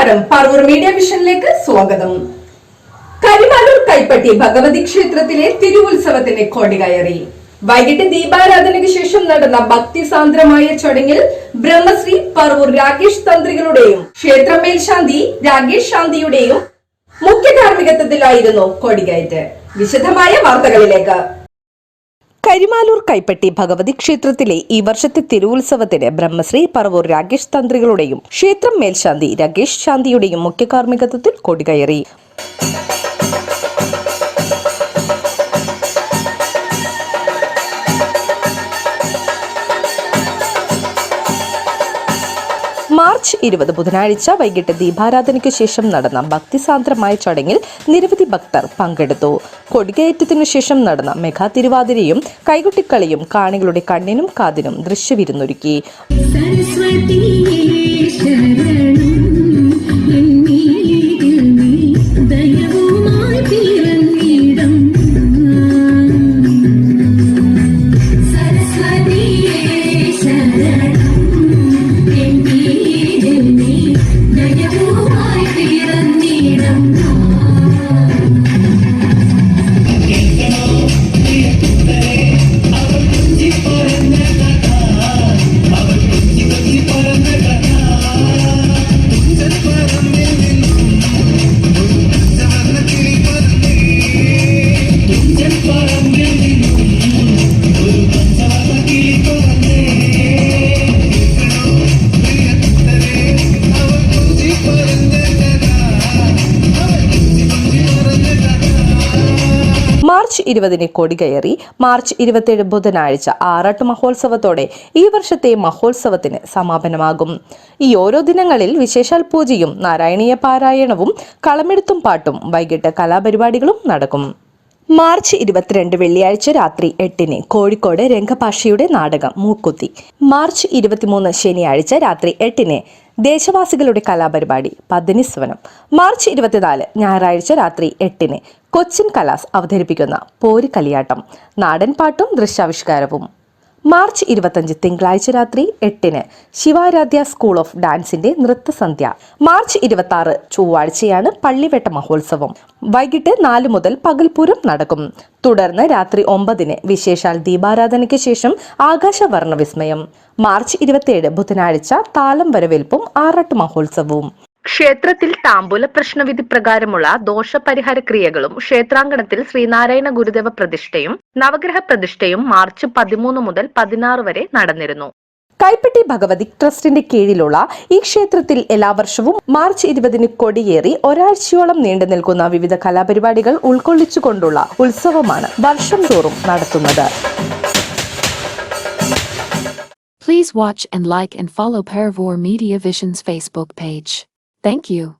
നമസ്കാരം. പറവൂർ മീഡിയ വിഷനിലേക്ക് സ്വാഗതം. കരിമാലൂർ കൈപ്പട്ടി ഭഗവതി ക്ഷേത്രത്തിലെ തിരുവുത്സവത്തിന് കൊടികയറി വൈകിട്ട് ദീപാരാധനയ്ക്ക് ശേഷം നടന്ന ഭക്തിസാന്ദ്രമായ ചടങ്ങിൽ ബ്രഹ്മശ്രീ പറവൂർ രാകേഷ് തന്ത്രികളുടെയും ക്ഷേത്ര മേൽശാന്തി രാകേഷ് ശാന്തിയുടെയും മുഖ്യ കാർമ്മികത്വത്തിലായിരുന്നു കൊടികയറ്റ് വിശദമായ വാർത്തകളിലേക്ക്. കരിമാലൂർ കൈപ്പട്ടി ഭഗവതി ക്ഷേത്രത്തിലെ ഈ വർഷത്തെ തിരുവുത്സവത്തിന് ബ്രഹ്മശ്രീ പറവൂർ രാകേഷ് തന്ത്രികളുടെയും ക്ഷേത്രം മേൽശാന്തി രാകേഷ് ശാന്തിയുടെയും മുഖ്യ കാർമ്മികത്വത്തിൽ കൊടികയറി. മാർച്ച് ഇരുപത് ബുധനാഴ്ച വൈകിട്ട് ദീപാരാധനയ്ക്ക് ശേഷം നടന്ന ഭക്തിസാന്ദ്രമായ ചടങ്ങിൽ നിരവധി ഭക്തർ പങ്കെടുത്തു. കൊടികയറ്റത്തിനു ശേഷം നടന്ന മെഗാ തിരുവാതിരയും കൈകൊട്ടിക്കളിയും കാണികളുടെ കണ്ണിനും കാതിനും ദൃശ്യവിരുന്നൊരുക്കി. മാർച്ച് ഇരുപതിന് കൊടി കയറി മാർച്ച് ഇരുപത്തിയേഴ് ബുധനാഴ്ച ആറാട്ട് മഹോത്സവത്തോടെ ഈ വർഷത്തെ മഹോത്സവത്തിന് സമാപനമാകും. ഈ ഓരോ ദിനങ്ങളിൽ വിശേഷാൽ പൂജയും നാരായണീയ പാരായണവും കളമെടുത്തും പാട്ടും വൈകിട്ട് കലാപരിപാടികളും നടക്കും. മാർച്ച് ഇരുപത്തിരണ്ട് വെള്ളിയാഴ്ച രാത്രി എട്ടിന് കോഴിക്കോട് രംഗഭാഷയുടെ നാടകം മൂക്കുത്തി. മാർച്ച് ഇരുപത്തിമൂന്ന് ശനിയാഴ്ച രാത്രി എട്ടിന് ദേശവാസികളുടെ കലാപരിപാടി പദ്നിസ്വനം മാർച്ച് ഇരുപത്തിനാല് ഞായറാഴ്ച രാത്രി എട്ടിന് കൊച്ചിൻ കലാസ് അവതരിപ്പിക്കുന്ന പോര് കളിയാട്ടം. നാടൻ പാട്ടും ദൃശ്യാവിഷ്കാരവും. മാർച്ച് ഇരുപത്തഞ്ച് തിങ്കളാഴ്ച രാത്രി എട്ടിന് ശിവാരാധ്യ സ്കൂൾ ഓഫ് ഡാൻസിന്റെ നൃത്തസന്ധ്യ. മാർച്ച് ഇരുപത്തി ആറ് ചൊവ്വാഴ്ചയാണ് പള്ളിവേട്ട മഹോത്സവം. വൈകിട്ട് നാല് മുതൽ പകൽപൂരം നടക്കും. തുടർന്ന് രാത്രി ഒമ്പതിന് വിശേഷാൽ ദീപാരാധനയ്ക്ക് ശേഷം ആകാശവർണ വിസ്മയം മാർച്ച് ഇരുപത്തിയേഴ് ബുധനാഴ്ച താലം വരവേൽപ്പും ആറാട്ട് മഹോത്സവവും. ക്ഷേത്രത്തിൽ താമ്പൂല പ്രശ്നവിധി പ്രകാരമുള്ള ദോഷപരിഹാര ക്രിയകളും ക്ഷേത്രാങ്കണത്തിൽ ശ്രീനാരായണ ഗുരുദേവ പ്രതിഷ്ഠയും നവഗ്രഹ പ്രതിഷ്ഠയും മാർച്ച് പതിമൂന്ന് മുതൽ പതിനാറ് വരെ നടന്നിരുന്നു കൈപ്പറ്റി ഭഗവതി ട്രസ്റ്റിന്റെ കീഴിലുള്ള ഈ ക്ഷേത്രത്തിൽ എല്ലാ വർഷവും മാർച്ച് ഇരുപതിന് കൊടിയേറി ഒരാഴ്ചയോളം നീണ്ടു നിൽക്കുന്ന വിവിധ കലാപരിപാടികൾ ഉൾക്കൊള്ളിച്ചുകൊണ്ടുള്ള ഉത്സവമാണ് വർഷം തോറും നടത്തുന്നത് Please watch and like and follow Paravore Media Vision's Facebook page. Thank you.